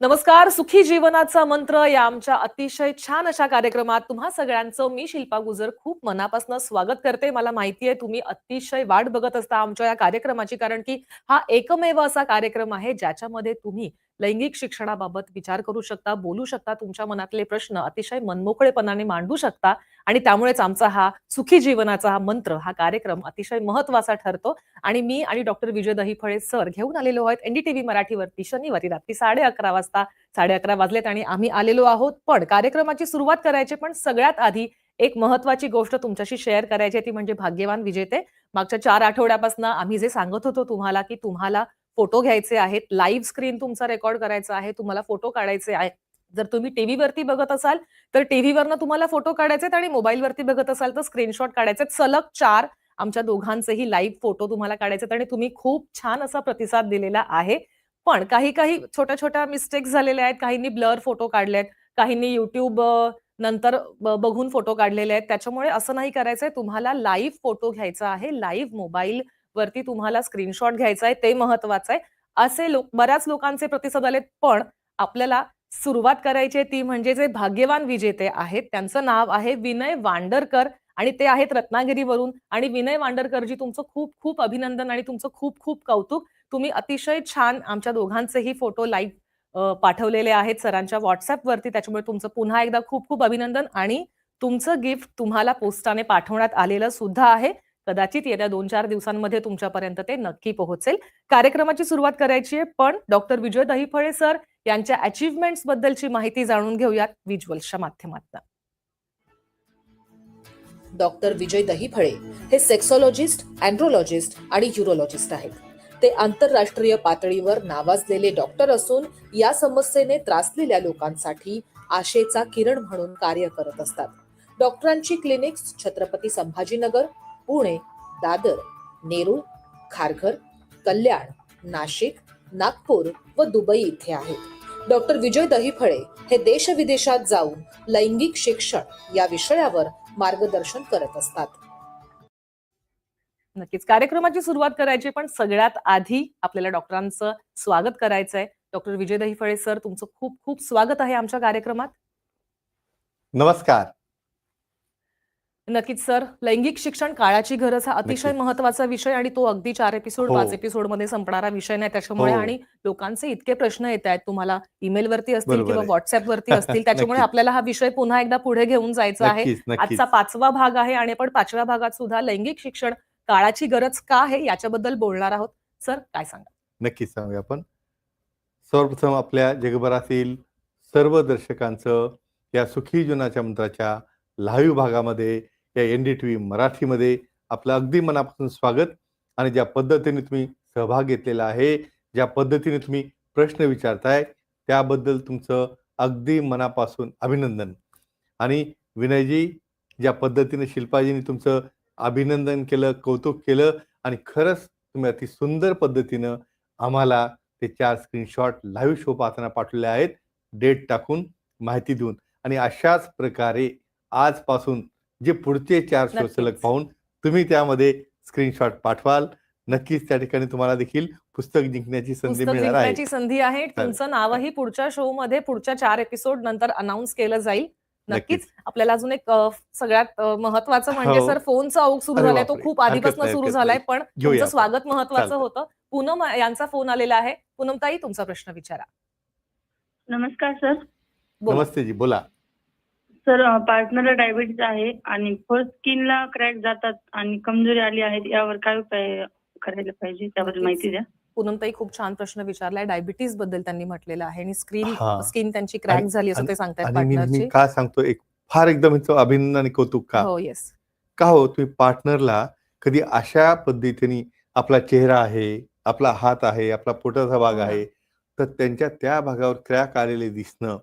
नमस्कार सुखी जीवनाचा मंत्र या आमच्या अतिशय छान अशा कार्यक्रमात तुम्हा सगळ्यांचं मी शिल्पा गुजर खूप मनापासून स्वागत करते. मला माहिती आहे तुम्ही अतिशय वाट बघत असता आमच्या या कार्यक्रमाची कारण की हा एकमेव असा कार्यक्रम आहे ज्याच्यामध्ये तुम्ही लैंगिक शिक्षणाबाबत विचार करू शकता बोलू शकता तुमच्या मनातले प्रश्न अतिशय मनमोकळेपणाने मांडू शकता आणि त्यामुळेच आमचा हा सुखी जीवनाचा हा मंत्र हा कार्यक्रम अतिशय महत्त्वाचा ठरतो. आणि मी आणि डॉक्टर विजय दहीफळे सर घेऊन आलेलो आहेत एनडीटीव्ही मराठीवरती शनिवारी रात्री साडे अकरा वाजता. साडे अकरा वाजलेत आणि आम्ही आलेलो आहोत. पण कार्यक्रमाची सुरुवात करायची पण सगळ्यात आधी एक महत्वाची गोष्ट तुमच्याशी शेअर करायची आहे ती म्हणजे भाग्यवान विजेते. मागच्या चार आठवड्यापासून आम्ही जे सांगत होतो तुम्हाला की तुम्हाला फोटो घ्यायचे आहेत लाईव्ह स्क्रीन तुमचा रेकॉर्ड करायचा आहे तुम्हाला फोटो काढायचे आहे. जर तुम्ही टीव्हीवरती बघत असाल तर टीव्हीवरनं तुम्हाला फोटो काढायचे आहेत आणि मोबाईलवरती बघत असाल तर स्क्रीनशॉट काढायचे सलग चार आमच्या दोघांचेही लाईव्ह फोटो तुम्हाला काढायचे आहेत आणि तुम्ही खूप छान असा प्रतिसाद दिलेला आहे. पण काही काही छोट्या छोट्या मिस्टेक्स झालेल्या आहेत. काहींनी ब्लर फोटो काढले आहेत काहींनी युट्यूब नंतर ब- बघून फोटो काढलेले आहेत. त्याच्यामुळे असं नाही करायचंय. तुम्हाला लाईव्ह फोटो घ्यायचा आहे लाईव्ह मोबाईल वरती तुम्हाला स्क्रीनशॉट घ्यायचा आहे ते महत्वाचं आहे. असे लोक बऱ्याच लोकांचे प्रतिसाद आलेत पण आपल्याला सुरुवात करायची आहे ती म्हणजे जे भाग्यवान विजेते आहेत त्यांचं नाव आहे विनय वांडरकर आणि ते आहेत रत्नागिरीवरून. आणि विनय वांडरकरजी तुमचं खूप खूप अभिनंदन आणि तुमचं खूप खूप कौतुक. तुम्ही अतिशय छान आमच्या दोघांचेही फोटो लाईव्ह पाठवलेले आहेत सरांच्या व्हॉट्सअपवरती त्याच्यामुळे तुमचं पुन्हा एकदा खूप खूप अभिनंदन आणि तुमचं गिफ्ट तुम्हाला पोस्टाने पाठवण्यात आलेलं सुद्धा आहे. कदाचित येत्या दोन चार दिवसांमध्ये तुमच्यापर्यंत ते नक्की पोहोचेल. कार्यक्रमाची सुरुवात करायची आहे पण डॉक्टर विजय दहीफळे सर यांच्या अचिव्हमेंट्स बद्दलची माहिती जाणून घेऊयात विज्युअल्सच्या माध्यमातून. डॉक्टर विजय दहीफळे हे सेक्सॉलॉजिस्ट अँड्रोलॉजिस्ट आणि युरोलॉजिस्ट आहेत. ते आंतरराष्ट्रीय पातळीवर नावाजलेले डॉक्टर असून या समस्येने त्रासलेल्या लोकांसाठी आशेचा किरण म्हणून कार्य करत असतात. डॉक्टरांची क्लिनिक्स छत्रपती संभाजीनगर पुणे दादर नेरूळ खारघर कल्याण नाशिक नागपूर व दुबई इथे आहेत. डॉक्टर विजय दहीफळे हे देश विदेशात जाऊन लैंगिक शिक्षण या विषयावर मार्गदर्शन करत असतात. नक्कीच. कार्यक्रमाची सुरुवात करायची पण सगळ्यात आधी आपल्याला डॉक्टरांचं स्वागत करायचंय. डॉक्टर विजय दहीफळे सर तुमचं खूप खूप स्वागत आहे आमच्या कार्यक्रमात. नमस्कार. नक्कीच सर लैंगिक शिक्षण काळाची गरज हा अतिशय. महत्त्वाचा विषय आणि तो अगदी चार एपिसोड हो. पाच एपिसोडमध्ये संपणारा विषय नाही त्याच्यामुळे हो. आणि लोकांचे इतके प्रश्न येत आहेत तुम्हाला ईमेल वरती असतील बरोबर किंवा. व्हॉट्सअप वरती असतील त्याच्यामुळे नक्कीच. आपल्याला हा विषय पुन्हा एकदा पुढे घेऊन जायचा आहे नक्कीच नक्कीच आजचा पाचवा भाग आहे आणि आपण पाचव्या भागात सुद्धा लैंगिक शिक्षण काळाची गरज का आहे याच्याबद्दल बोलणार आहोत सर काय सांगा नक्कीच सांगूया आपण सर्वप्रथम आपल्या जगभरातील सर्व दर्शकांचं या सुखी जीवनाच्या मंत्राच्या लाईव्ह भागामध्ये या एन डी टी व्ही मराठीमध्ये आपलं अगदी मनापासून स्वागत. आणि ज्या पद्धतीने तुम्ही सहभाग घेतलेला आहे ज्या पद्धतीने तुम्ही प्रश्न विचारताय त्याबद्दल तुमचं अगदी मनापासून अभिनंदन. आणि विनयजी ज्या पद्धतीने शिल्पाजीने तुमचं अभिनंदन केलं कौतुक केलं आणि खरंच तुम्ही अति सुंदर पद्धतीनं आम्हाला ते चार स्क्रीनशॉट लाईव्ह शो पाहताना पाठवले आहेत. डेट टाकून माहिती देऊन. आणि अशाच प्रकारे आजपासून जे पुढचे चार शो नक्कीच. सलग पाहून तुम्ही त्यामध्ये स्क्रीनशॉट पाठवाल नक्कीच त्या ठिकाणी तुम्हाला देखील पुस्तक जिंकण्याची संधी पुस्तक मिळणार आहे जिंकण्याची संधी आहे तुमचं नावही पुढच्या शो मध्ये पुढच्या चार एपिसोड नंतर अनाऊन्स केलं जाईल नक्कीच आपल्याला अजून एक सगळ्यात महत्वाचं म्हणजे हो. सर फोनचा ओघ सुरू झालाय तो. खूप आधीपासून सुरू झालाय. पण तुमचं. स्वागत महत्वाचं. होतं पूनम यांचा फोन आलेला आहे पूनमताई तुमचा प्रश्न विचारा नमस्कार सर. नमस्ते जी बोला सर पार्टनरला डायबिटीज आहे आणि फर्स्ट स्किनला क्रॅक जातात आणि कमजोरी आली आहे यावर काय उपाय करायला पाहिजे त्याबद्दल. माहिती द्या पूनमताई खूप छान प्रश्न विचारलाय डायबिटीजबद्दल त्यांनी म्हटलेलं आहे आणि स्क्रीन हा. स्किन त्यांची क्रॅक आणि- झाली असं ते सांगतायत आणि मी मी पार्टनरची का सांगतो एक फार एकदम अभिनंदन आणि कौतुक का हो येस का हो तुम्ही पार्टनरला कधी अशा पद्धतीने आपला चेहरा आहे आपला हात आहे आपला पोटाचा भाग हो ना. आहे तर त्यांच्या त्या भागावर क्रॅक आलेले दिसणं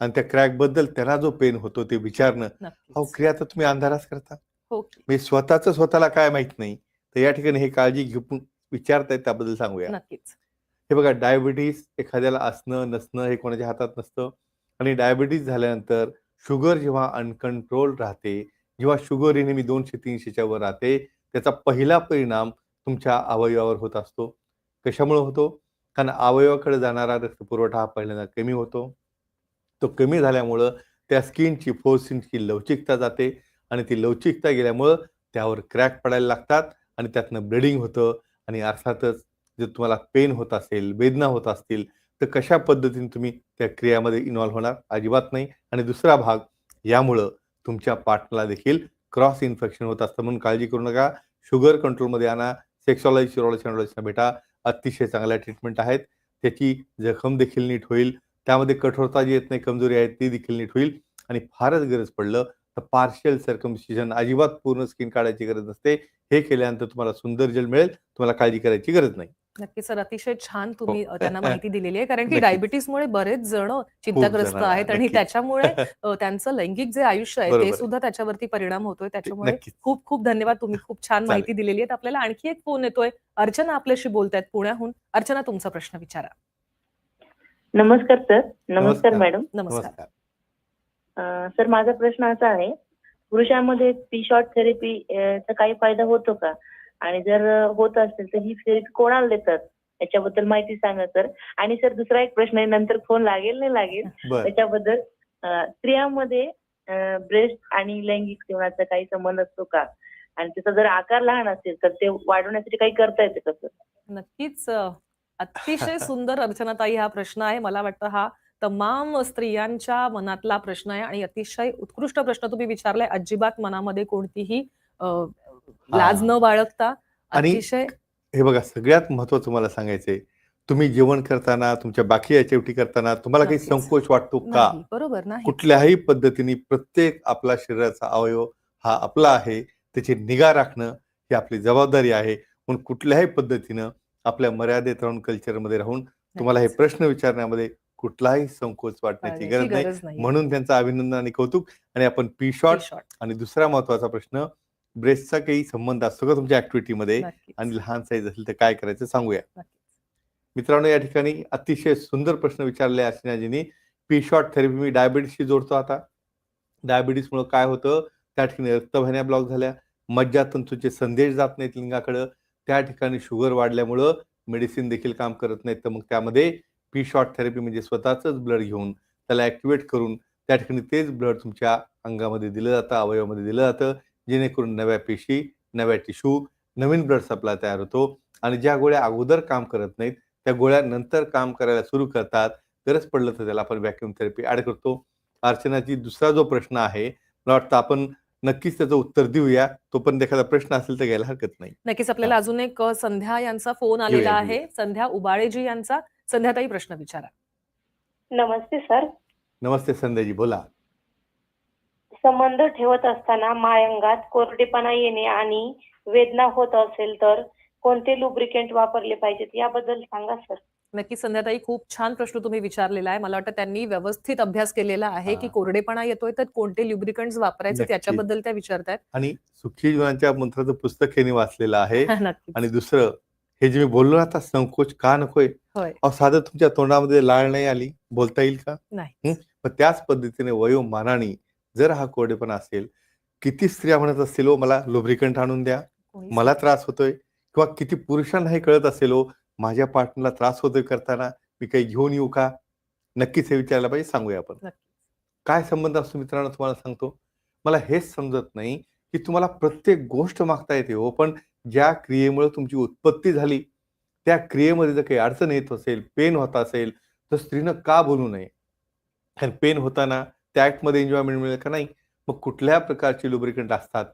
आणि त्या क्रॅकबद्दल त्यांना जो पेन होतो ते विचारणं. अहो क्रिया तर तुम्ही अंधाराच करता. हो म्हणजे स्वतःच स्वतःला काय माहीत नाही. तर या ठिकाणी हे काळजी घेऊन विचारतायत त्याबद्दल सांगूया. हे बघा डायबिटीस एखाद्याला असणं नसणं हे कोणाच्या हातात नसतं. आणि डायबिटीस झाल्यानंतर शुगर जेव्हा अनकंट्रोल राहते जेव्हा शुगर ही नेहमी दोनशे तीनशेच्या वर राहते त्याचा पहिला परिणाम तुमच्या अवयवावर होत असतो. कशामुळे होतो? कारण अवयवाकडे जाणारा रक्तपुरवठा हा पहिल्यांदा कमी होतो. तो कमी झाल्यामुळं त्या स्किनची फोर्सिनची लवचिकता जाते आणि ती लवचिकता गेल्यामुळं त्यावर क्रॅक पडायला लागतात आणि त्यातनं ब्लिडिंग होतं आणि अर्थातच जर तुम्हाला पेन होत असेल वेदना होत असतील तर कशा पद्धतीने तुम्ही त्या क्रियामध्ये इन्व्हॉल्व्ह होणार? अजिबात नाही. आणि दुसरा भाग यामुळं तुमच्या पार्टनरला देखील क्रॉस इन्फेक्शन होत असतं. म्हणून काळजी करू नका. शुगर कंट्रोलमध्ये आणा. सेक्सॉलॉजी शिरोलॉजी भेटा. अतिशय चांगल्या ट्रीटमेंट आहेत. त्याची जखम देखील नीट होईल. त्यामध्ये कठोरता जी येत नाही कमजोरी आहे ती देखील नीट होईल. आणि फारच गरज पडलं तर पार्शियल सर्कमसिजन अजिबात पूर्ण स्किन काढायची गरज नसते. हे केल्यानंतर तुम्हाला सुंदर रिझल्ट मिळेल. तुम्हाला काळजी करायची गरज नाही. नक्कीच सर. अतिशय छान तुम्ही हो. अ, त्यांना माहिती दिलेली आहे. कारण की. डायबिटीसमुळे बरेच जण चिंताग्रस्त आहेत. आणि. त्याच्यामुळे त्यांचं लैंगिक जे आयुष्य आहे ते. सुद्धा त्याच्यावरती परिणाम होतोय. त्याच्यामुळे खूप खूप धन्यवाद. तुम्ही खूप छान. माहिती दिलेली आहे. आपल्याला आणखी एक फोन येतोय. अर्चना आपल्याशी बोलतायत पुण्याहून. अर्चना तुमचा प्रश्न विचारा. नमस्कार सर. नमस्कार. मॅडम. नमस्कार. अं, सर माझा प्रश्न असा आहे पुरुषांमध्ये पी शॉर्ट थेरपी चा काही फायदा होतो का? आणि जर होत असेल तर ही थेरपी कोणाला देतात? याच्याबद्दल माहिती सांगा सर. आणि सर दुसरा एक प्रश्न आहे नंतर फोन लागेल नाही लागेल. बर. त्याच्याबद्दल अं, स्त्रियांमध्ये ब्रेस्ट आणि लैंगिक जीवनाचा काही संबंध असतो का? आणि त्याचा जर आकार लहान असेल तर ते वाढवण्यासाठी काही करता येते का सर? नक्कीच अ, अतिशय सुंदर अर्चनाताई हा प्रश्न आहे. मला वाटतं हा तमाम स्त्रियांच्या मनातला प्रश्न आहे आणि अतिशय उत्कृष्ट प्रश्न तुम्ही विचारलाय. अजिबात मनामध्ये कोणतीही लाज न बाळगता अतिशय हे बघा सगळ्यात महत्वाचं मला सांगायचंय तुम्ही जेवण करताना तुमच्या बाकी ऍक्टिव्हिटी करताना तुम्हाला काही. संकोच वाटतो का? बरोबर नाही. कुठल्याही पद्धतीने प्रत्येक आपला शरीराचा अवयव हा आपला आहे त्याची निगा राखणं ही आपली जबाबदारी आहे. म्हणून कुठल्याही पद्धतीनं आपल्या मर्यादेत राहून कल्चरमध्ये राहून तुम्हाला हे. प्रश्न विचारण्यामध्ये कुठलाही संकोच वाटण्याची गरज नाही. म्हणून त्यांचं अभिनंदन आणि कौतुक. आणि आपण पी शॉट शॉर्ट आणि दुसरा महत्त्वाचा प्रश्न ब्रेस्टचा काही संबंध असतो का तुमच्या ऍक्टिव्हिटीमध्ये आणि लहान साईज असेल तर काय करायचं सांगूया. मित्रांनो या ठिकाणी अतिशय सुंदर प्रश्न विचारले अर्चनाजींनी पी शॉर्ट थेरपी मी डायबिटीसशी जोडतो आता. डायबिटीसमुळे काय होतं? त्या ठिकाणी रक्तवाहिन्या ब्लॉक झाल्या. मज्जातंतूचे संदेश जात नाहीत लिंगाकडं. त्या ठिकाणी शुगर वाढल्यामुळं मेडिसिन देखील काम करत नाहीत. तर मग त्यामध्ये पी शॉर्ट थेरपी म्हणजे स्वतःच ब्लड घेऊन त्याला ॲक्टिवेट करून त्या ठिकाणी तेच ब्लड तुमच्या अंगामध्ये दिलं जातं अवयवामध्ये दिलं जातं. जेणेकरून नव्या पेशी नव्या टिश्यू नवीन ब्लड सप्लाय तयार होतो. आणि ज्या गोळ्या अगोदर काम करत नाहीत त्या गोळ्या नंतर काम करायला सुरू करतात. गरज पडलं तर त्याला आपण व्हॅक्युम थेरपी ॲड करतो. अर्चनाची दुसरा जो प्रश्न आहे मला वाटतं आपण नक्कीच त्याचं उत्तर देऊया. तो पण एखादा प्रश्न असेल तर घ्यायला हरकत नाही. नक्कीच आपल्याला अजून एक संध्या यांचा फोन आलेला आहे. संध्या उबाळेजी यांचा. संध्याताई प्रश्न विचारा. नमस्ते सर. नमस्ते संध्याजी बोला. संबंध ठेवत असताना मायंगात कोरडेपणा येणे आणि वेदना होत असेल तर कोणते लुब्रिकेंट वापरले पाहिजेत? याबद्दल सांगा सर. नक्की संध्याताई खूप छान प्रश्न तुम्ही विचारलेला आहे. मला वाटतं त्यांनी व्यवस्थित अभ्यास केलेला आहे की. कोरडेपणा येतोय तर कोणते ल्युब्रिकंट्स वापरायचे. त्याच्याबद्दल त्या विचारतायत. आणि सुखी जीवनाच्या मंत्राचं पुस्तक हे वाचलेलं आहे. आणि दुसरं हे जे मी बोललो ना आता संकोच का नकोय? साधं तुमच्या तोंडामध्ये लाळ नाही आली. बोलता येईल का? नाही. त्याच पद्धतीने वयोमानाने जर हा कोरडेपणा असेल किती स्त्रिया म्हणत असतील हो मला लुब्रिकंट आणून द्या. मला त्रास होतोय. किंवा किती पुरुषांना हे कळत असेल हो माझ्या पार्टनरला त्रास होतोय करताना मी काही घेऊन येऊ का? नक्कीच हे विचारायला पाहिजे सांगूया आपण. काय संबंध असतो मित्रांनो तुम्हाला सांगतो? मला हेच समजत नाही की तुम्हाला प्रत्येक गोष्ट मागता येते हो पण ज्या क्रियेमुळे तुमची उत्पत्ती झाली त्या क्रियेमध्ये जर काही अडचण येत असेल पेन होत असेल तर स्त्रीनं का बोलू नये? कारण पेन होताना त्या ऍक्टमध्ये एन्जॉयमेंट मिळेल का नाही? मग कुठल्या प्रकारचे लुब्रिकंट असतात?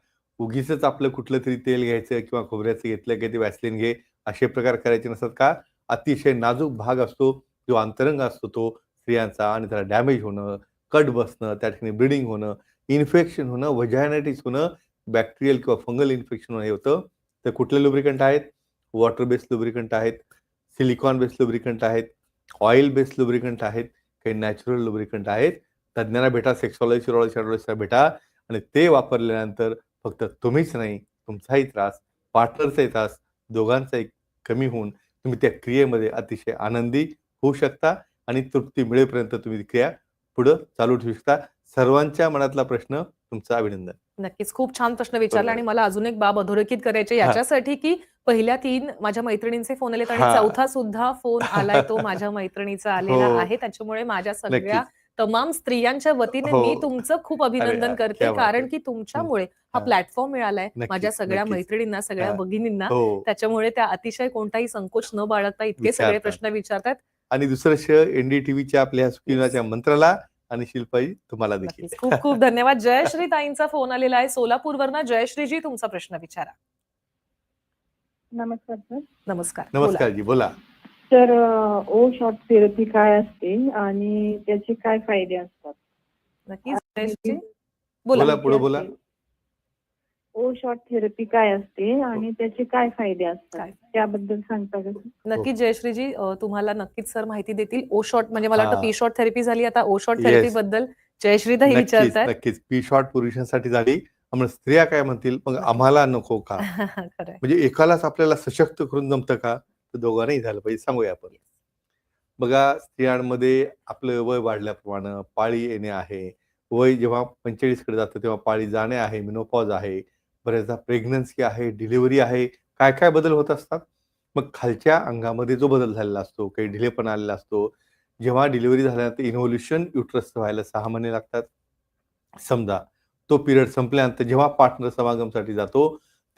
उगीच आपलं कुठलं तरी तेल घ्यायचं किंवा खोबऱ्याचं घेतलं की ते वॅसलिन घे असे प्रकार करायचे नसतात का? अतिशय नाजूक भाग असतो जो अंतरंग असतो तो स्त्रियांचा आणि त्याला डॅमेज होणं कट बसणं त्या ठिकाणी ब्लिडिंग होणं इन्फेक्शन होणं वजायनायटिस होणं बॅक्टेरियल किंवा फंगल इन्फेक्शन होणं हे होतं. तर कुठले लुब्रिकंट आहेत? वॉटर बेस्ड लुब्रिकंट आहेत सिलिकॉन बेस्ड लुब्रिकंट आहेत ऑइल बेस्ड लुब्रिकंट आहेत काही नॅचरल लुब्रिकंट आहेत. तज्ज्ञांना भेटा सेक्सॉलॉजी शिरोलॉजी भेटा आणि ते वापरल्यानंतर फक्त तुम्हीच नाही तुमचाही त्रास पार्टनरचाही त्रास दोघांचाही कमी होऊन तुम्ही त्या क्रियेमध्ये अतिशय आनंदी होऊ शकता आणि तृप्ती मिळेपर्यंत तुम्ही क्रिया पुढं चालू ठेवू शकता. सर्वांच्या मनातला प्रश्न तुमचं अभिनंदन. नक्कीच. खूप छान प्रश्न विचारला. आणि मला अजून एक बाब अधोरेखित करायची याच्यासाठी की पहिल्या तीन माझ्या मैत्रिणींचे फोन आलेत आणि. चौथा सुद्धा फोन आलाय तो माझ्या मैत्रिणीचा आलेला हो. आहे. त्याच्यामुळे माझ्या सगळ्या तमाम स्त्रियांच्या वतीने हो. मी तुमचं खूप अभिनंदन करते कारण. की तुमच्यामुळे हा हा. प्लॅटफॉर्म मिळालाय माझ्या सगळ्या. मैत्रिणींना सगळ्या हा. भगिनींना हो त्याच्यामुळे त्या अतिशय कोणताही संकोच न बाळगता इतके सगळे. प्रश्न विचारतात आणि दुसरं श एनडीटीव्हीच्या आपल्या ह्या सुखीनाच्या मंत्राला आणि शिल्पाई तुम्हाला देखील खूप खूप धन्यवाद जयश्री ताईंचा फोन आलेला आहे सोलापूरवरनं जयश्रीजी तुमचा प्रश्न विचारा नमस्कार सर नमस्कार. नमस्कार जी बोला तर ओ शॉर्ट थेरपी काय असते आणि त्याचे काय फायदे असतात? नक्कीच जयश्री बोला. बोला पुढे बोला. ओ शॉर्ट थेरपी काय असते आणि त्याचे काय फायदे? असतात? त्याबद्दल सांगता का? नक्कीच जयश्रीजी अ, तुम्हाला नक्कीच सर माहिती देतील. ओ शॉर्ट म्हणजे मला वाटतं हा. पी शॉर्ट थेरपी झाली. आता ओ शॉर्ट. थेरपी बद्दल जयश्री नक्कीच विचारतात नक्कीच. पी शॉर्ट पुरुषांसाठी झाली. मग स्त्रिया काय म्हणतील? मग आम्हाला नको का? म्हणजे एकालाच आपल्याला सशक्त करून जमतं का? तर दोघांनाही झालं पाहिजे सांगूया आपण. बघा स्त्रियांमध्ये आपलं वय वाढल्याप्रमाणे पाळी येणे आहे. वय जेव्हा पंचेचाळीसकडे जातं तेव्हा पाळी जाणे आहे मिनोपॉज आहे. बऱ्याचदा प्रेग्नन्सी आहे डिलिव्हरी आहे. काय काय बदल होत असतात? मग खालच्या अंगामध्ये जो बदल झालेला असतो काही ढिलेपणा आलेला असतो. जेव्हा डिलिव्हरी झाल्यानंतर इन्व्होल्युशन युट्रस व्हायला सहा महिने लागतात. समजा तो पिरियड संपल्यानंतर जेव्हा पार्टनर समागमसाठी जातो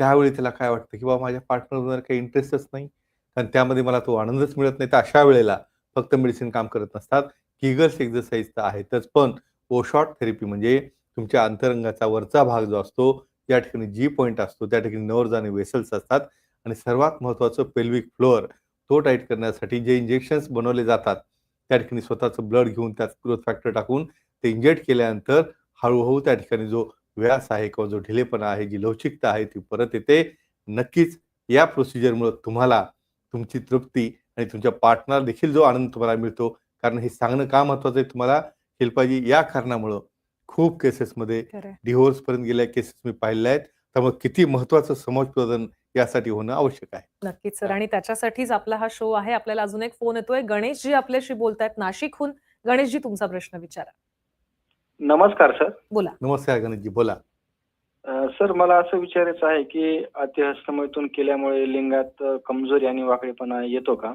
त्यावेळी त्याला काय वाटतं? की बाबा माझ्या पार्टनर काही इंटरेस्टच नाही. कारण त्यामध्ये मला तो आनंदच मिळत नाही. तर अशा वेळेला फक्त मेडिसिन काम करत नसतात. किगल्स एक्झरसाइज तर आहेतच. पण ओशॉट थेरपी म्हणजे तुमच्या अंतरंगाचा वरचा भाग जो असतो ज्या ठिकाणी जी पॉईंट असतो. त्या ठिकाणी नर्व्ज आणि वेसल्स असतात. आणि सर्वात महत्त्वाचं पेल्विक फ्लोअर तो टाईट करण्यासाठी जे इंजेक्शन्स बनवले जातात त्या ठिकाणी स्वतःचं ब्लड घेऊन त्यात ग्रोथ फॅक्टर टाकून ते इंजेक्ट केल्यानंतर हळूहळू त्या ठिकाणी जो व्यास आहे किंवा जो ढिलेपणा आहे जी लवचिकता आहे ती परत येते. नक्कीच या प्रोसिजरमुळे तुम्हाला तुमची तृप्ती आणि तुमच्या पार्टनर देखील जो आनंद तुम्हाला मिळतो. कारण हे सांगणं का महत्वाचं आहे? तुम्हाला शिल्पाजी या कारणामुळं खूप केसेसमध्ये डिव्होर्स पर्यंत गेल्या केसेस मी पाहिल्या आहेत. त्यामुळे किती महत्वाचं समाजप्रदान यासाठी होणं आवश्यक आहे. नक्कीच सर. आणि त्याच्यासाठीच आपला हा शो आहे. आपल्याला अजून एक फोन येतोय. गणेशजी आपल्याशी बोलतायत. नाशिकहून गणेशजी तुमचा प्रश्न विचारा. नमस्कार सर. बोला. नमस्कार गणेशजी. बोला. सर मला असं विचारायचं आहे की अतिहस्तमैथून केल्यामुळे लिंगात कमजोरी आणि वाकडेपणा येतो का?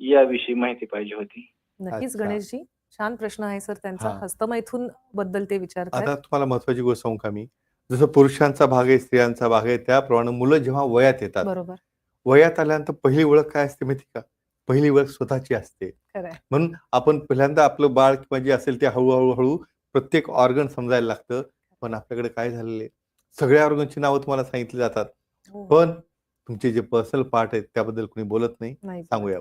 याविषयी माहिती पाहिजे होती. नक्कीच अच्छा. गणेशजी. छान प्रश्न आहे सर त्यांचा हा. हस्तमैथून बद्दल ते विचारतात आता तुम्हाला महत्वाची गोष्ट सांगू का मी? जसं पुरुषांचा भाग आहे स्त्रियांचा भाग आहे त्याप्रमाणे मुलं जेव्हा वयात येतात बरोबर. वयात आल्यानंतर पहिली ओळख काय असते माहिती का? पहिली ओळख स्वतःची असते. खरंय. म्हणून आपण पहिल्यांदा आपलं बाळ किंवा जे असेल ते हळूहळू हळू प्रत्येक ऑर्गन समजायला लागतं. पण आपल्याकडे काय झालेले सगळ्या ऑर्गनची नावं तुम्हाला सांगितली जातात. हो, पण तुमचे जे पर्सनल पार्ट आहेत त्याबद्दल कोणी बोलत नाही. सांगूया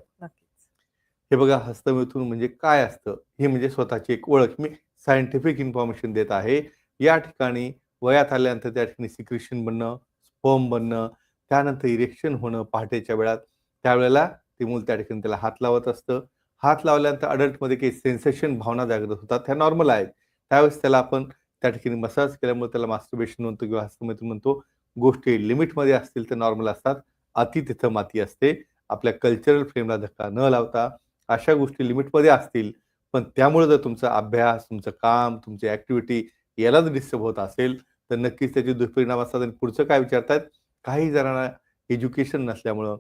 हे बघा हस्तमिथून म्हणजे काय असतं? हे म्हणजे स्वतःची एक ओळख. मी सायंटिफिक इन्फॉर्मेशन देत आहे. या ठिकाणी वयात आल्यानंतर त्या ठिकाणी सिक्रेशन बनणं स्पर्म बनणं त्यानंतर इरेक्शन होणं पहाटेच्या वेळात. त्यावेळेला ते मूल त्या ठिकाणी त्याला हात लावत असतं. हात लावल्यानंतर अडल्टमध्ये काही सेन्सेशन भावना जागृत होतात. त्या नॉर्मल आहेत. त्यावेळेस त्याला आपण त्या ठिकाणी मसाज केल्यामुळे त्याला मास्टरबेशन म्हणतो किंवा हस्तमैत्री म्हणतो. गोष्टी लिमिटमध्ये असतील तर नॉर्मल असतात. अति तिथं माती असते. आपल्या कल्चरल फ्रेमला धक्का न लावता अशा गोष्टी लिमिटमध्ये असतील. पण त्यामुळे जर तुमचा अभ्यास तुमचं काम तुमची ऍक्टिव्हिटी याला जर डिस्टर्ब होत असेल तर नक्कीच त्याचे दुष्परिणाम असतात आणि पुढचं काय विचारतात? काही जणांना एज्युकेशन नसल्यामुळं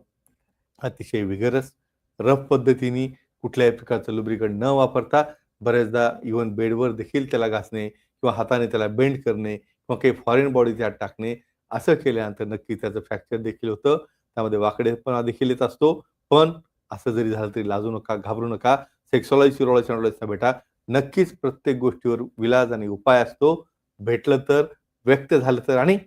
अतिशय विगरस रफ पद्धतीने कुठल्याही प्रकारचं लुब्रिकंट न वापरता बऱ्याचदा इवन बेडवर देखील त्याला घासणे किंवा हाताने त्याला बेंड करणे किंवा काही फॉरेन बॉडी त्यात टाकणे असं केल्यानंतर नक्की त्याचं फ्रॅक्चर देखील होतं. त्यामध्ये वाकडेपणा देखील येत असतो. पण असं जरी झालं तरी लाजू नका घाबरू नका. सेक्सॉलॉजी सिरोलॉजी नॉलेजचा भेटा. नक्कीच प्रत्येक गोष्टीवर विलाज आणि उपाय असतो. भेटलं तर व्यक्त झालं तर आणि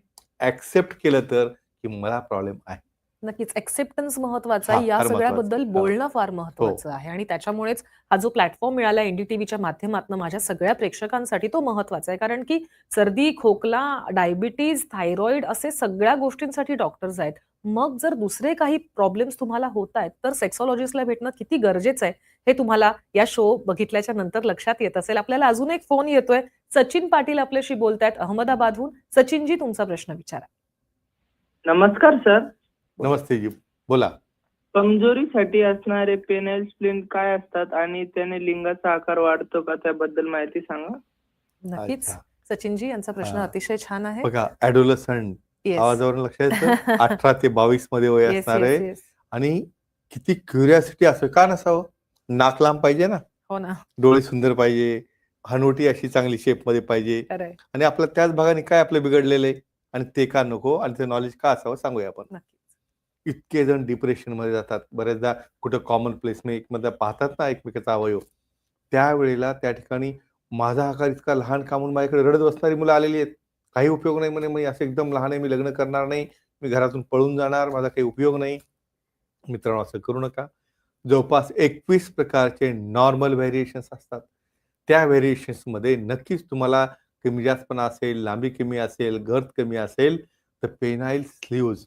ऍक्सेप्ट केलं तर की मला प्रॉब्लेम आहे. नक्कीच एक्सेप्टन्स महत्त्वाचा हा, आहे. या फार सगळ्याबद्दल महत्वाचं. हो. बोलणं फार महत्वाचं आहे. आणि त्याच्यामुळेच हा जो प्लॅटफॉर्म मिळाला एनडीटीव्हीच्या माध्यमातून माझ्या सगळ्या प्रेक्षकांसाठी तो महत्त्वाचा आहे. कारण की सर्दी खोकला डायबिटीज थायरॉइड असे सगळ्या गोष्टींसाठी डॉक्टर्स आहेत. मग जर दुसरे काही प्रॉब्लेम्स तुम्हाला होत आहेत तर सेक्सॉलॉजिस्टला भेटणं किती गरजेचं आहे हे तुम्हाला या शो बघितल्याच्या नंतर लक्षात येत असेल. आपल्याला अजून एक फोन येतोय. सचिन पाटील आपल्याशी बोलतायत अहमदाबादहून. सचिनजी तुमचा प्रश्न विचारा. नमस्कार सर. नमस्ते जी बोला. कमजोरीसाठी असणारे पेनेल स्प्लिंट काय असतात आणि त्याने लिंगाचा आकार वाढतो का त्याबद्दल माहिती सांगा? नक्कीच. अच्छा. सचिनजी यांचा प्रश्न हा. अतिशय छान आहे. बघा ऍडोलसंट येस आवाजावरून लक्षात येतं अठरा ते बावीसमध्ये वय असणार आहे. आणि किती क्युरियासिटी असं का नसावं? नाक लांब पाहिजे ना. हो ना. डोळे सुंदर पाहिजे. हनवटी अशी चांगली शेपमध्ये पाहिजे. खरंय. आणि आपलं त्याच भागाने काय आपलं बिघडलेलं आहे? आणि ते का नको? आणि ते नॉलेज का असावं? सांगूया आपण. नक्कीच. इतके जण डिप्रेशनमध्ये जातात. बऱ्याचदा कुठं कॉमन प्लेस मध्ये पाहतात ना एकमेकाचा अवयव. त्यावेळेला त्या ठिकाणी माझा आकार इतका लहान का म्हणून माझ्याकडे रडत बसणारी मुलं आलेली आहेत. काही उपयोग नाही म्हणे मी असं एकदम लहान आहे मी लग्न करणार नाही मी घरातून पळून जाणार माझा काही उपयोग नाही. मित्रांनो असं करू नका. जवळपास एकवीस प्रकारचे नॉर्मल व्हेरिएशन्स असतात. त्या व्हेरिएशन्समध्ये नक्कीच तुम्हाला कमी जास्तपणा असेल लांबी कमी असेल गर्द कमी असेल तर पेनाईल स्लीव्ज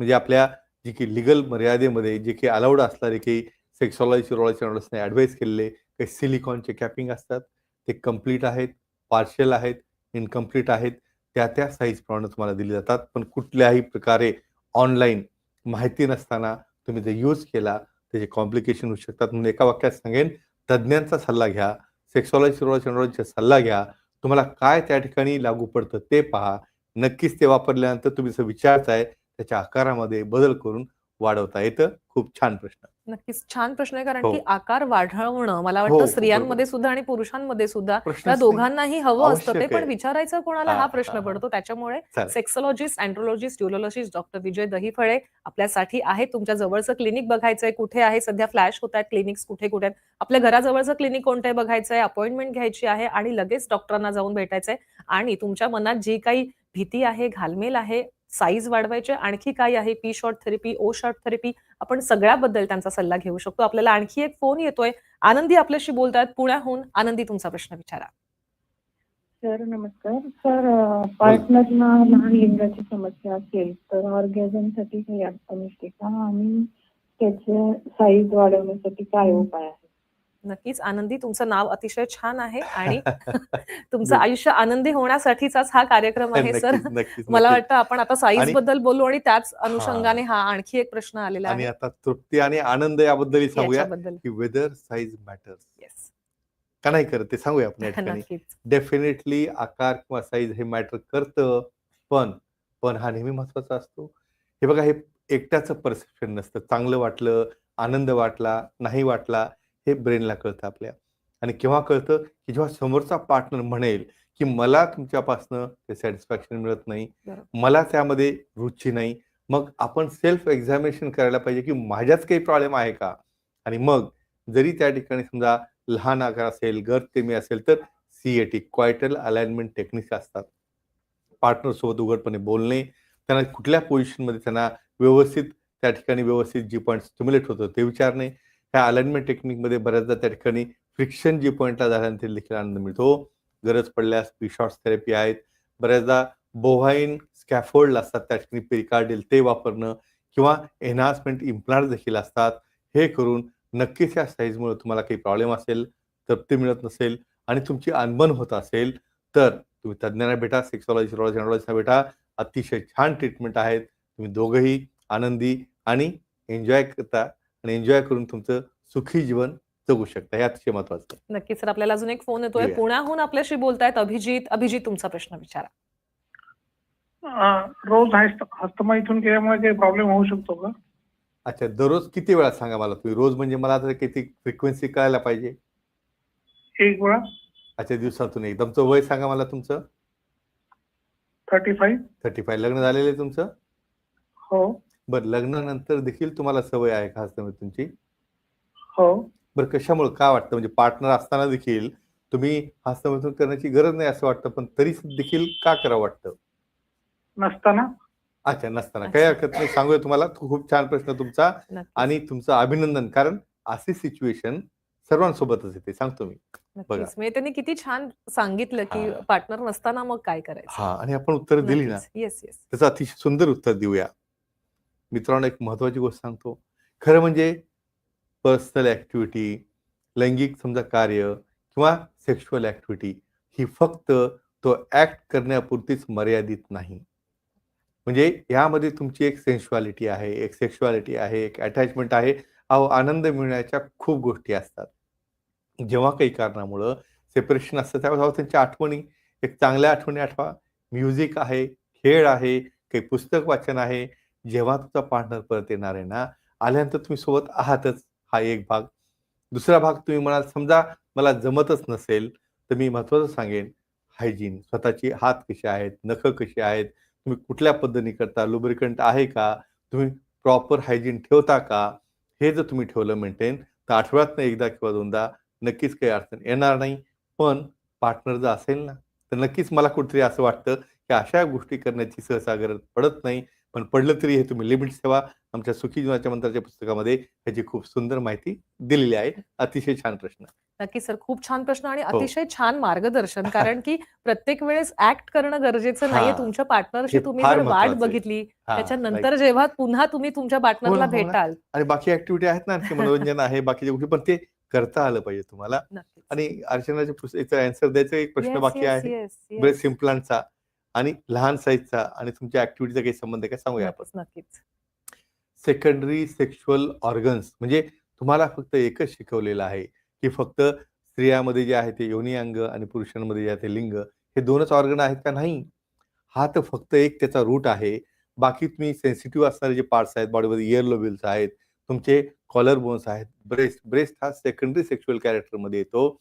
म्हणजे आपल्या जे की लिगल मर्यादेमध्ये जे काही अलाउड असणारे काही सेक्सॉलॉजी रोलॉजी ॲडवाईस केलेले काही सिलिकॉनचे कॅपिंग असतात ते कंप्लीट आहेत पार्शियल आहेत इनकम्प्लीट आहेत त्या त्या साईजप्रमाणे तुम्हाला दिले जातात. पण कुठल्याही प्रकारे ऑनलाईन माहिती नसताना तुम्ही ते यूज केला त्याचे कॉम्प्लिकेशन होऊ शकतात. म्हणून एका वाक्यात सांगेन तज्ज्ञांचा सल्ला घ्या सेक्सॉलॉजी रोलॉजी सल्ला घ्या. तुम्हाला काय त्या ठिकाणी लागू पडतं ते पहा. नक्कीच ते वापरल्यानंतर तुम्ही जसं विचारताय त्याच्या आकारामध्ये बदल करून वाढवता येतं. खूप छान प्रश्न. नक्कीच. छान प्रश्न आहे कारण हो. की आकार वाढवणं मला हो, वाटतं हो, स्त्रियांमध्ये सुद्धा आणि पुरुषांमध्ये सुद्धा त्या नाही. दोघांनाही हवं असतं. ते पण आहे. विचारायचं कोणाला हा, प्रश्न. पडतो. त्याच्यामुळे. सेक्सॉलॉजिस्ट अँड्रोलॉजिस्ट ड्युरोलॉजिस्ट डॉक्टर विजय दहीफळे आपल्यासाठी आहे तुमच्या जवळचं क्लिनिक बघायचंय. कुठे आहे? सध्या फ्लॅश होत आहेत क्लिनिक्स कुठे कुठे आहेत? आपल्या घराजवळचं क्लिनिक कोणतं आहे बघायचंय? अपॉइंटमेंट घ्यायची आहे आणि लगेच डॉक्टरांना जाऊन भेटायचंय. आणि तुमच्या मनात जी काही भीती आहे घालमेल आहे साईज वाढवायचे आणखी काय आहे? P short therapy O short therapy आपण सगळ्याबद्दल त्यांचा सल्ला घेऊ शकतो. आपल्याला आणखी एक फोन येतोय. आनंदी आपल्याशी बोलतात. पुण्याहून आनंदी तुमचा प्रश्न विचारा. सर नमस्कार. सर पार्टनरना लहान लिंगाची समस्या असेल तर ऑर्गॅझमसाठी काही अडचण येते का आणि त्याचे साईज वाढवण्यासाठी काय उपाय आहे नक्कीच. आनंदी तुमचं नाव अतिशय छान आहे आणि तुमचं. आयुष्य आनंदी होण्यासाठीचाच हा कार्यक्रम आहे सर. मला. वाटतं आपण आता साईजबद्दल बोलू आणि त्याच अनुषंगाने हा आणखी एक प्रश्न आलेला आणि आहे. आता तृप्ती आणि आनंद याबद्दलही सांगूया की वेदर साईज मॅटर्स येस का नाही करत? ते सांगूया आपण ठिकाणी. डेफिनेटली आकार किंवा साईज हे मॅटर करतं पण पण हा नेहमी महत्त्वाचा असतो. हे बघा हे एकट्याचं परसेप्शन नसतं. चांगलं वाटलं आनंद वाटला नाही वाटला हे ब्रेनला कळतं आपल्या. आणि केव्हा कळतं? की जेव्हा समोरचा पार्टनर म्हणेल की मला तुमच्यापासनं ते सॅटिस्फॅक्शन मिळत नाही. मला त्यामध्ये रुची नाही मग आपण सेल्फ एक्झामिनेशन करायला पाहिजे की माझ्याच काही प्रॉब्लेम आहे का? आणि मग जरी त्या ठिकाणी समजा लहान आकार असेल गर्द कमी असेल तर सीएटी क्वायटल अलाइनमेंट टेक्निक्स असतात. पार्टनर सोबत उघडपणे बोलणे त्यांना कुठल्या पोझिशनमध्ये त्यांना व्यवस्थित त्या ठिकाणी व्यवस्थित जी पॉईंट स्टिम्युलेट होतं ते विचारणे ह्या अलाइनमेंट टेक्निकमध्ये बऱ्याचदा त्या ठिकाणी फ्रिक्शन जी पॉईंटला झाल्यानंतर देखील आनंद मिळतो. गरज पडल्यास पिशॉर्ट्स थेरपी आहेत. बऱ्याचदा बोव्हाईन स्कॅफोल्ड असतात त्या ठिकाणी पेरिकार्डेल ते वापरणं किंवा एन्हान्समेंट इम्प्लांट देखील असतात. हे करून नक्कीच या साईजमुळे तुम्हाला काही प्रॉब्लेम असेल तृप्ती मिळत नसेल आणि तुमची अनबन होत असेल तर तुम्ही तज्ज्ञांना भेटा सेक्सॉलॉजी रोलॉजी भेटा. अतिशय छान ट्रीटमेंट आहेत. तुम्ही दोघंही आनंदी आणि एन्जॉय करता. आणि एन्जॉय करून तुमचं सुखी जीवन जगू शकता. हे अतिशय महत्वाचं आहे. नक्कीच सर आपल्याला अजून एक फोन येतोय. पुण्याहून आपल्याशी बोलतायत अभिजित. अभिजित तुमचा प्रश्न विचारा. रोज हस्त हस्तमैथून केल्यामुळे काही प्रॉब्लेम होऊ शकतो का? अच्छा दररोज किती वेळा सांगा मला तुम्ही? रोज म्हणजे मला आता किती फ्रिक्वेन्सी कळायला पाहिजे? एक वेळा. अच्छा दिवसातून एक. तुमचं वय सांगा मला तुमचं. थर्टी फाईव्ह थर्टी फाय लग्न झालेलं आहे तुमचं? हो. बरं लग्नानंतर देखील तुम्हाला सवय आहे का हस्तमैथूनची हो. बरं कशामुळे? का वाटतं? म्हणजे पार्टनर असताना देखील तुम्ही हस्तमैथून करण्याची गरज नाही असं वाटतं पण तरी देखील का करावं वाटतं? नसताना. अच्छा नसताना. काही हरकत नाही. सांगूया तुम्हाला. खूप छान प्रश्न तुमचा आणि तुमचं अभिनंदन. कारण अशी सिच्युएशन सर्वांसोबतच येते. सांगतो मी. बघा. म्हणजे त्यांनी किती छान सांगितलं की. पार्टनर नसताना मग काय करायचं? हा. आणि आपण उत्तर दिली ना? येस येस त्याचं अतिशय सुंदर उत्तर देऊया. मित्रांनो एक महत्वाची गोष्ट सांगतो. खरं म्हणजे पर्सनल ऍक्टिव्हिटी लैंगिक समजा कार्य किंवा सेक्शुअल ऍक्टिव्हिटी ही फक्त तो ऍक्ट करण्यापुरतीच मर्यादित नाही. म्हणजे यामध्ये तुमची एक सेन्शुअलिटी आहे एक सेक्शुअलिटी आहे एक अटॅचमेंट आहे. अहो आनंद मिळण्याच्या खूप गोष्टी असतात. जेव्हा काही कारणामुळं सेपरेशन असतं त्यावेळेस त्यांच्या आठवणी एक चांगल्या आठवणी आठवा. म्युझिक आहे खेळ आहे काही पुस्तक वाचन आहे जेव्हा तुमचा पार्टनर परत येणार आहे ना आल्यानंतर तुम्ही सोबत आहातच हा एक भाग. दुसरा भाग तुम्ही म्हणाल समजा मला जमतच नसेल तर मी महत्वाचं सांगेन हायजीन स्वतःची हात कसे आहेत नख कशी आहेत तुम्ही कुठल्या पद्धतीने करता लुब्रिकंट आहे का तुम्ही प्रॉपर हायजीन ठेवता का? हे जर तुम्ही ठेवलं मेंटेन तर आठवड्यातनं एकदा किंवा दोनदा नक्कीच काही अडचण येणार नाही. पण पार्टनर जर असेल ना तर नक्कीच मला कुठेतरी असं वाटतं की अशा गोष्टी करण्याची सहसा गरज पडत नाही. पण पडलं तरी हे तुम्ही लिमिट ठेवा आमच्या सुखी जीवनाच्या मंत्राच्या पुस्तकामध्ये ह्याची खूप सुंदर माहिती दिलेली आहे अतिशय छान प्रश्न नक्की सर खूप छान प्रश्न आणि हो. अतिशय छान मार्गदर्शन कारण की प्रत्येक वेळेस ऍक्ट करणं गरजेचं नाहीये हा. तुमच्या पार्टनरशी हे तुम्ही जर वाट. बघितली हा, त्याच्यानंतर. जेव्हा पुन्हा तुम्ही तुमच्या पार्टनरला हो ना. भेटाल आणि बाकी ऍक्टिव्हिटी आहेत ना आणखी मनोरंजन आहे बाकीच्या गोष्टी पण ते करता आलं पाहिजे तुम्हाला आणि आन्सर द्यायचा एक प्रश्न बाकी आहे. ब्रेस्ट इम्प्लांटचा आणि लहान साईजचा आणि तुमच्या ऍक्टिव्हिटीचा काही संबंध आहे का? सांगूया आपण. नक्कीच सेकंडरी सेक्शुअल ऑर्गन्स म्हणजे तुम्हाला फक्त एकच शिकवलेलं आहे की फक्त स्त्रियामध्ये जे आहे ते योनी अंग आणि पुरुषांमध्ये जे आहे ते लिंग हे दोनच ऑर्गन आहेत का नाही? हा तर फक्त एक त्याचा रूट आहे. बाकी तुम्ही सेन्सिटिव्ह असणारे जे पार्ट्स आहेत बॉडीमध्ये इयर लोबिल्स आहेत तुमचे कॉलर बोन्स आहेत ब्रेस्ट ब्रेस्ट हा सेकंडरी सेक्शुअल कॅरेक्टरमध्ये येतो.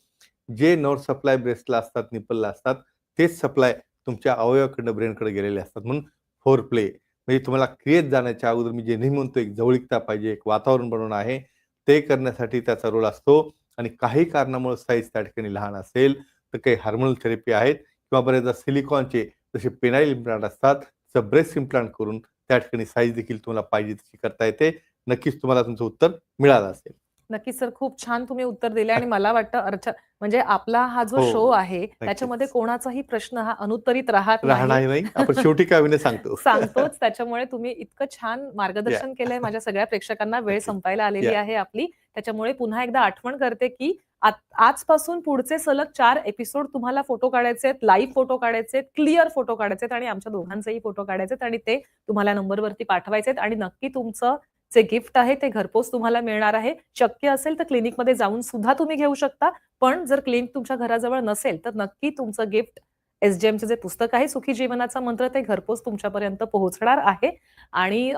जे नॉर्थ सप्लाय ब्रेस्टला असतात निपलला असतात तेच सप्लाय तुमच्या अवयवाकडनं ब्रेनकडे गेलेले असतात. म्हणून फोर प्ले म्हणजे तुम्हाला क्रियेत जाण्याच्या अगोदर मी जे नेहमी म्हणतो एक जवळीकता पाहिजे एक वातावरण बनवणं आहे ते करण्यासाठी त्याचा रोल असतो. आणि काही कारणामुळे साईज त्या ठिकाणी लहान असेल तर काही हार्मोनल थेरपी आहेत किंवा बरेचदा सिलिकॉनचे जसे पेनाईल इम्प्लांट असतात तसं ब्रेस्ट इम्प्लांट करून त्या ठिकाणी साईज देखील तुम्हाला पाहिजे तशी करता येते. नक्कीच तुम्हाला तुमचं उत्तर मिळालं असेल. नक्कीच सर खूप छान तुम्ही उत्तर दिले आणि मला वाटतं अर्थ म्हणजे आपला हा जो हो, शो आहे त्याच्यामध्ये कोणाचाही प्रश्न हा अनुत्तरित राहत नाही. आपण शेवटी सांगतो. सांगतोच. त्याच्यामुळे तुम्ही इतकं छान मार्गदर्शन केलंय माझ्या सगळ्या प्रेक्षकांना. वेळ. संपायला आलेली. आहे आपली. त्याच्यामुळे पुन्हा एकदा आठवण करते की आजपासून पुढचे सलग चार एपिसोड तुम्हाला फोटो काढायचे आहेत लाईव्ह फोटो काढायचे आहेत क्लिअर फोटो काढायचे आहेत आणि आमच्या दोघांचेही फोटो काढायचे आहेत आणि ते तुम्हाला नंबरवरती पाठवायचे आहेत आणि नक्की तुमचं जे गिफ्ट आहे ते घरपोच तुम्हाला मिळणार आहे. शक्य असेल तर क्लिनिकमध्ये जाऊन सुद्धा तुम्ही घेऊ शकता. पण जर क्लिनिक तुमच्या घराजवळ नसेल तर नक्की तुमचं गिफ्ट एस जे पुस्तक आहे सुखी जीवनाचा मंत्र ते घरपोच तुमच्यापर्यंत पोहोचणार आहे. आणि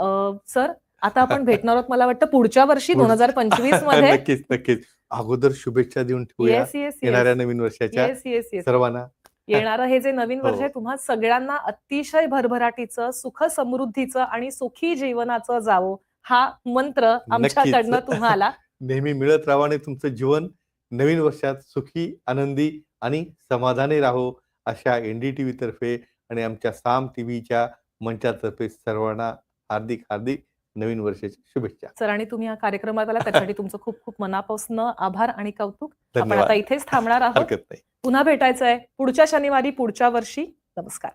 सर आता आपण भेटणार आहोत मला वाटतं पुढच्या वर्षी दोन हजार पंचवीस मध्ये. नक्कीच नक्कीच. अगोदर शुभेच्छा देऊन ठेवूया येणाऱ्या नवीन वर्षाच्या सर्वांना. येणारं हे जे नवीन वर्ष हो. आहे तुम्हा सगळ्यांना अतिशय भरभराटीचं सुख समृद्धीचं आणि सुखी जीवनाचं जावो. हा मंत्र आमच्याकडनं तुम्हाला नेहमी मिळत राहा आणि तुमचं जीवन नवीन वर्षात सुखी आनंदी आणि समाधानी राहो अशा एनडीटीव्ही तर्फे आणि आमच्या साम टीव्हीच्या मंचातर्फे सर्वांना हार्दिक हार्दिक नवीन वर्षाच्या शुभेच्छा. सर आणि तुम्ही या कार्यक्रमात आला त्यासाठी तुमचं खूप खूप मनापासून आभार आणि कौतुक. आपण आता इथेच थांबणार आहोत. पुन्हा भेटायचं आहे पुढच्या शनिवारी पुढच्या वर्षी. नमस्कार.